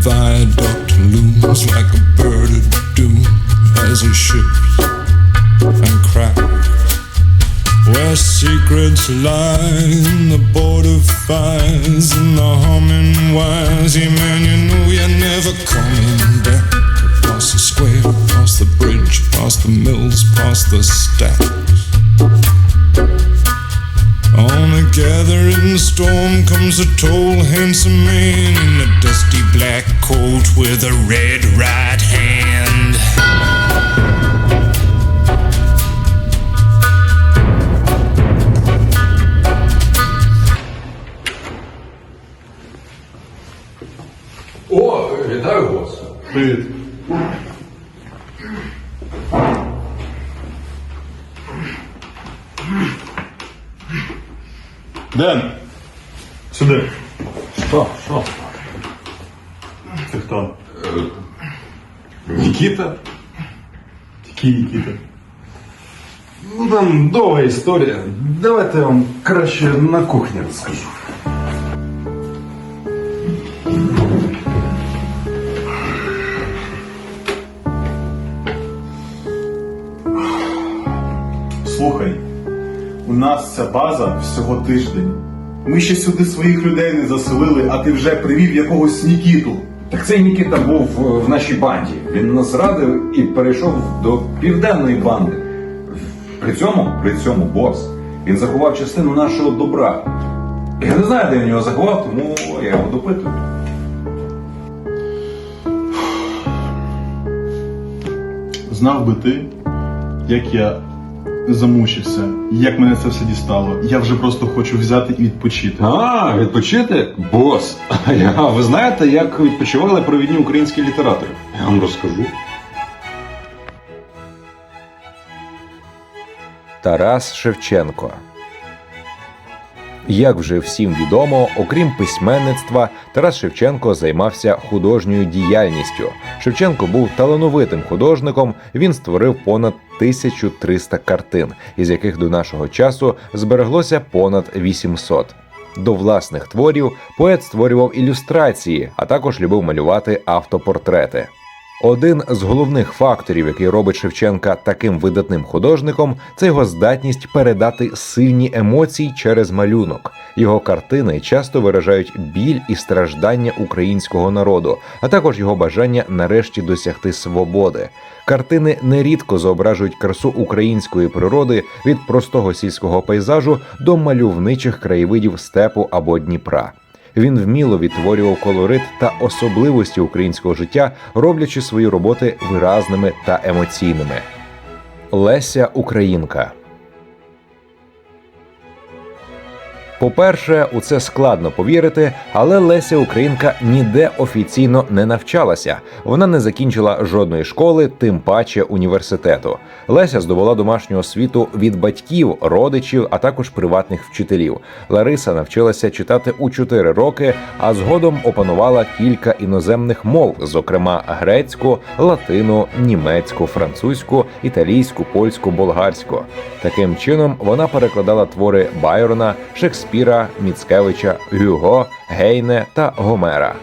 viaduct looms like a bird of doom as it ships and cracks. Where secrets lie in the and the humming wires. Man, you know you're never coming back. Across the square, past the bridge, past the mills, past the stack. storm comes a tall, handsome man in a dusty black coat with a red right hand. О, вітаю вас. Привіт. Ден! Сюди. Що, що? Ти хто? Нікіта? Який Нікіта? Ну там довга історія. Давайте я вам краще на кухні розкажу. Слухай, у нас ця база всього тиждень. Ми ще сюди своїх людей не заселили, а ти вже привів якогось Нікіту. Так цей Нікіта був е, в нашій банді. Він нас радив і перейшов до південної банди. При цьому, при цьому, бос, він заховав частину нашого добра. Я не знаю, де він його заховав, тому я його допитую. Знав би ти, як я замучився, як мене це все дістало. Я вже просто хочу взяти і відпочити. А, відпочити? Бос. А ви знаєте, як відпочивали провідні українські літератори? Я вам розкажу. Тарас Шевченко. Як вже всім відомо, окрім письменництва, Тарас Шевченко займався художньою діяльністю. Шевченко був талановитим художником. Він створив понад 1300 картин, із яких до нашого часу збереглося понад 800. До власних творів поет створював ілюстрації, а також любив малювати автопортрети. Один з головних факторів, який робить Шевченка таким видатним художником, це його здатність передати сильні емоції через малюнок. Його картини часто виражають біль і страждання українського народу, а також його бажання нарешті досягти свободи. Картини нерідко зображують красу української природи від простого сільського пейзажу до мальовничих краєвидів степу або Дніпра. Він вміло відтворював колорит та особливості українського життя, роблячи свої роботи виразними та емоційними. Леся Українка По-перше, у це складно повірити, але Леся Українка ніде офіційно не навчалася. Вона не закінчила жодної школи, тим паче університету. Леся здобула домашню освіту від батьків, родичів, а також приватних вчителів. Лариса навчилася читати у 4 роки, а згодом опанувала кілька іноземних мов, зокрема грецьку, латину, німецьку, французьку, італійську, польську, болгарську. Таким чином вона перекладала твори Байрона, Шекспіра, Міцкевича, Гюго, Гейне та Гомера.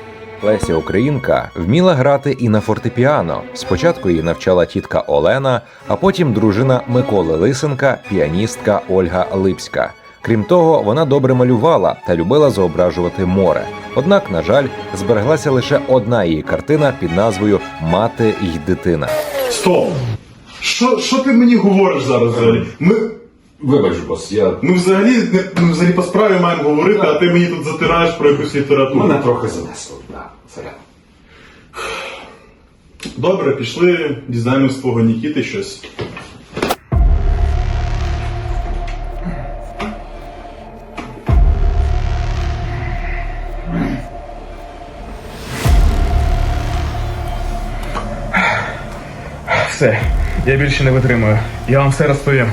Леся Українка вміла грати і на фортепіано. Спочатку її навчала тітка Олена, а потім дружина Миколи Лисенка, піаністка Ольга Липська. Крім того, вона добре малювала та любила зображувати море. Однак, на жаль, збереглася лише одна її картина під назвою Мати й дитина. Стоп! Що, що ти мені говориш зараз? Ми, Вибач, бос, я. ми взагалі не ми взагалі по справі маємо говорити, а ти мені тут затираєш про якусь літературу. Мене трохи занесло, да. Добре, пішли, дізнаємось з твого Нікіти щось. Все, я більше не витримую. Я вам все розповім.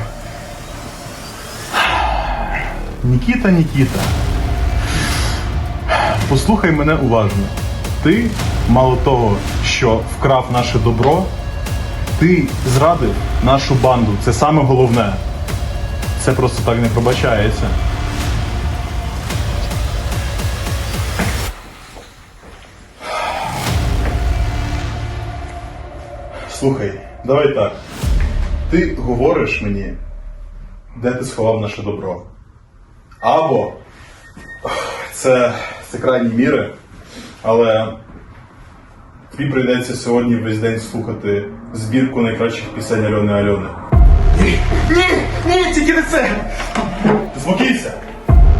Нікіта, Нікіта. Послухай мене уважно. Ти, мало того, що вкрав наше добро, ти зрадив нашу банду. Це саме головне. Це просто так не пробачається. Слухай, давай так. Ти говориш мені, де ти сховав наше добро. Або це, це крайні міри, але тобі прийдеться сьогодні весь день слухати збірку найкращих пісень Альони Альони. Ні, ні, тільки не це! Ти спокійся!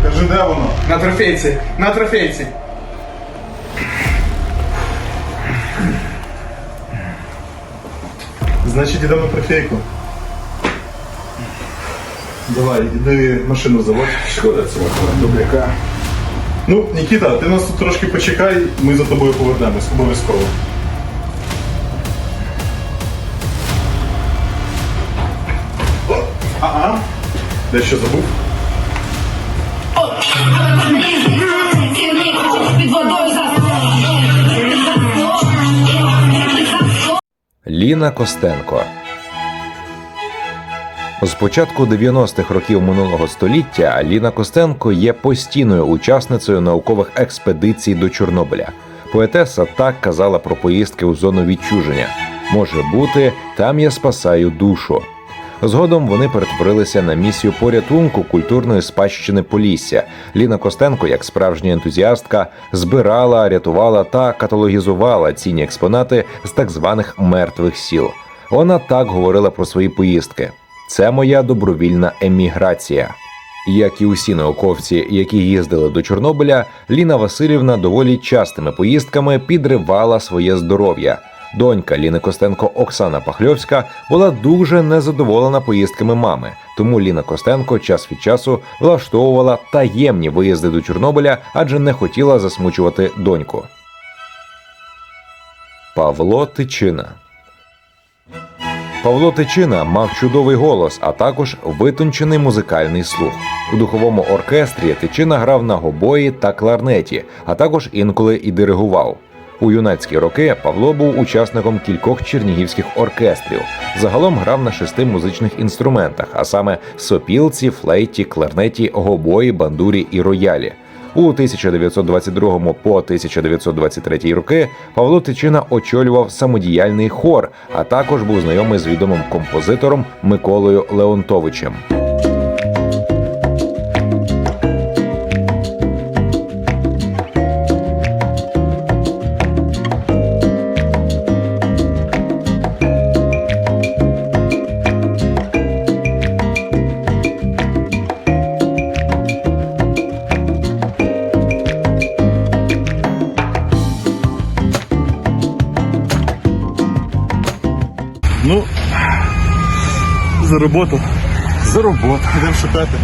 Кажи, де воно? На трофейці, на трофейці. Значить, ідемо на трофейку. Давай, іди машину заводь. Шкода цього добряка. Ну, Нікіта, ти нас тут трошки почекай, ми за тобою повернемось, обов'язково. О, Ага. Дещо забув? Під водою за Ліна Костенко. З початку 90-х років минулого століття Ліна Костенко є постійною учасницею наукових експедицій до Чорнобиля. Поетеса так казала про поїздки у зону відчуження. Може бути, там я спасаю душу. Згодом вони перетворилися на місію порятунку культурної спадщини Полісся. Ліна Костенко, як справжня ентузіастка, збирала, рятувала та каталогізувала цінні експонати з так званих мертвих сіл. Вона так говорила про свої поїздки. Це моя добровільна еміграція. Як і усі науковці, які їздили до Чорнобиля, Ліна Васильівна доволі частими поїздками підривала своє здоров'я. Донька Ліни Костенко Оксана Пахльовська була дуже незадоволена поїздками мами, тому Ліна Костенко час від часу влаштовувала таємні виїзди до Чорнобиля, адже не хотіла засмучувати доньку. Павло Тичина Павло Тичина мав чудовий голос, а також витончений музикальний слух. У духовому оркестрі Тичина грав на гобої та кларнеті, а також інколи і диригував. У юнацькі роки Павло був учасником кількох чернігівських оркестрів. Загалом грав на шести музичних інструментах, а саме сопілці, флейті, кларнеті, гобої, бандурі і роялі. У 1922 по 1923 роки Павло Тичина очолював самодіяльний хор, а також був знайомий з відомим композитором Миколою Леонтовичем. Роботу. За роботу. Йдемо шукати.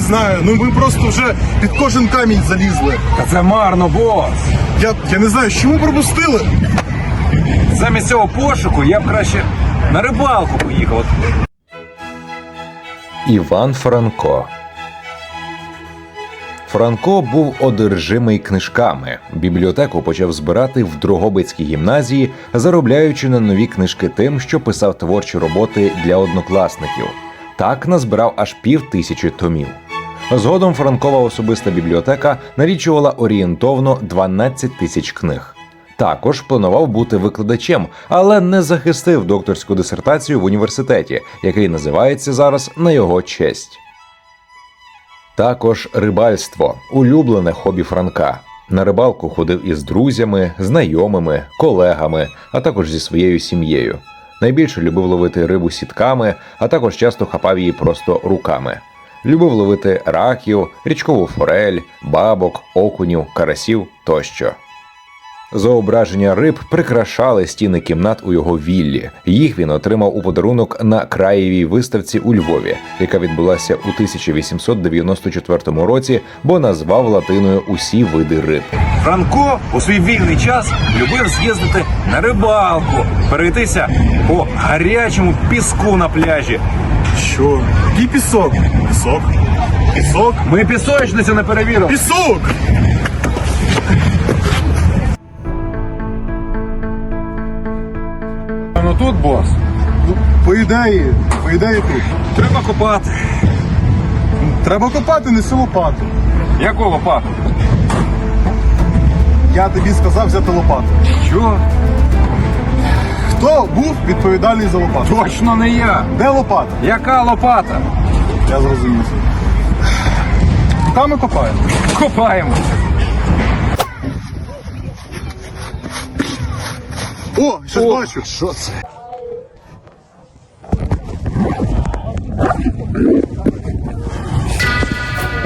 Знаю, ну ми просто вже під кожен камінь залізли. Та це марно, бос. Я, я не знаю, що ми пропустили. Замість цього пошуку я б краще на рибалку поїхав. Іван Франко. Франко був одержимий книжками. Бібліотеку почав збирати в Дрогобицькій гімназії, заробляючи на нові книжки тим, що писав творчі роботи для однокласників. Так назбирав аж пів тисячі томів. Згодом Франкова особиста бібліотека налічувала орієнтовно 12 тисяч книг. Також планував бути викладачем, але не захистив докторську дисертацію в університеті, який називається зараз на його честь. Також рибальство улюблене хобі Франка. На рибалку ходив із друзями, знайомими, колегами, а також зі своєю сім'єю. Найбільше любив ловити рибу сітками, а також часто хапав її просто руками. Любив ловити раків, річкову форель, бабок, окунів, карасів тощо. Зображення риб прикрашали стіни кімнат у його віллі. Їх він отримав у подарунок на краєвій виставці у Львові, яка відбулася у 1894 році, бо назвав латиною усі види риб. Франко у свій вільний час любив з'їздити на рибалку, перейтися по гарячому піску на пляжі. Що? Який пісок? Пісок? Пісок? Ми пісочницю не перевірили. Пісок! Ну тут бос. По ідеї, по ідеї тут. Треба копати. Треба копати, неси лопату. Яку лопату? Я тобі сказав взяти лопату. Що? Хто був відповідальний за лопату? Точно не я. Де лопата? Яка лопата? Я зрозумів. Руками копаємо. Копаємо. О, щось бачу. Що це?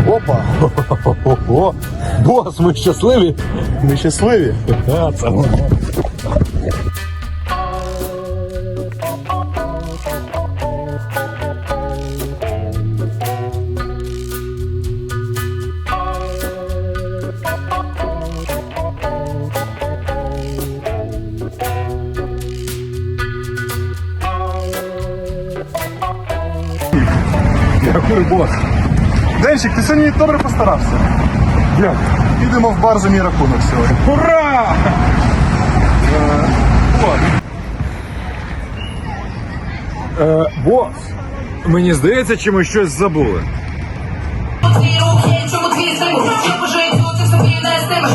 Опа. О, бос, ми щасливі. Ми щасливі. А, це воно. Бос. Денчик, ти сьогодні добре постарався. Дякую. Підемо в бар за мій рахунок сьогодні. Ура! Е, бос, мені здається, чи ми щось забули. Твій рух є, чому твій символ? Що по життю ти собі не стимеш?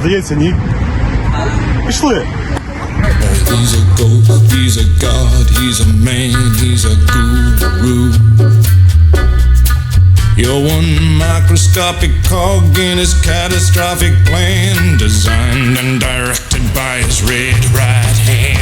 Здається, ні. Пішли. He's a ghost, he's a god, he's a man, he's a guru. You're one microscopic cog in his catastrophic plan, designed and directed by his red right hand.